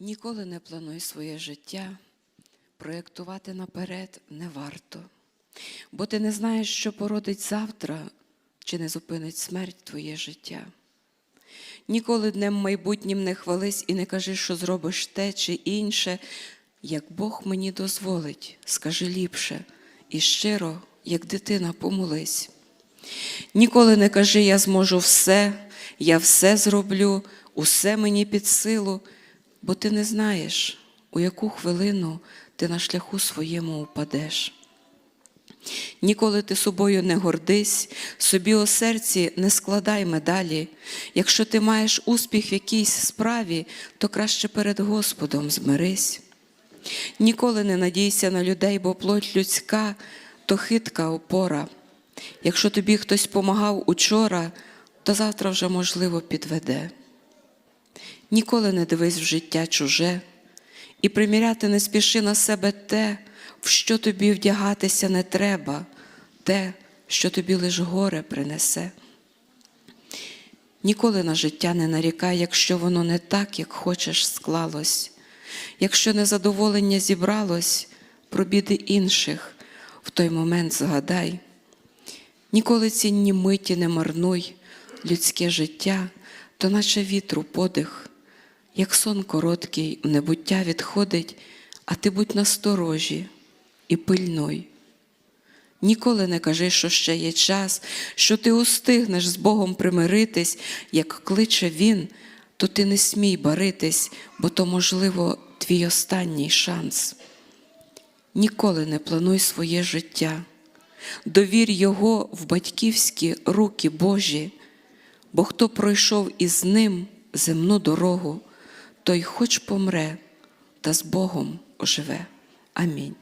Ніколи не плануй своє життя, проєктувати наперед не варто, бо ти не знаєш, що породить завтра, чи не зупинить смерть твоє життя. Ніколи днем майбутнім не хвались і не кажи, що зробиш те чи інше, як Бог мені дозволить, скажи ліпше і щиро, як дитина, помолись. Ніколи не кажи, я зможу все, я все зроблю, усе мені під силу, бо ти не знаєш, у яку хвилину ти на шляху своєму упадеш. Ніколи ти собою не гордись, собі у серці не складай медалі. Якщо ти маєш успіх в якійсь справі, то краще перед Господом змирись. Ніколи не надійся на людей, бо плоть людська то хитка опора. Якщо тобі хтось помагав учора, то завтра вже, можливо, підведе. Ніколи не дивись в життя чуже і приміряти не спіши на себе те, в що тобі вдягатися не треба, те, що тобі лиш горе принесе. Ніколи на життя не нарікай, якщо воно не так, як хочеш, склалось, якщо незадоволення зібралось, про біди інших в той момент згадай. Ніколи цінні миті не марнуй, людське життя, то наче вітру подих, як сон короткий в небуття відходить, а ти будь насторожі і пильнуй. Ніколи не кажи, що ще є час, що ти устигнеш з Богом примиритись, як кличе Він, то ти не смій баритись, бо то, можливо, твій останній шанс. Ніколи не плануй своє життя, довір його в батьківські руки Божі, бо хто пройшов із ним земну дорогу, той хоч помре, та з Богом оживе. Амінь.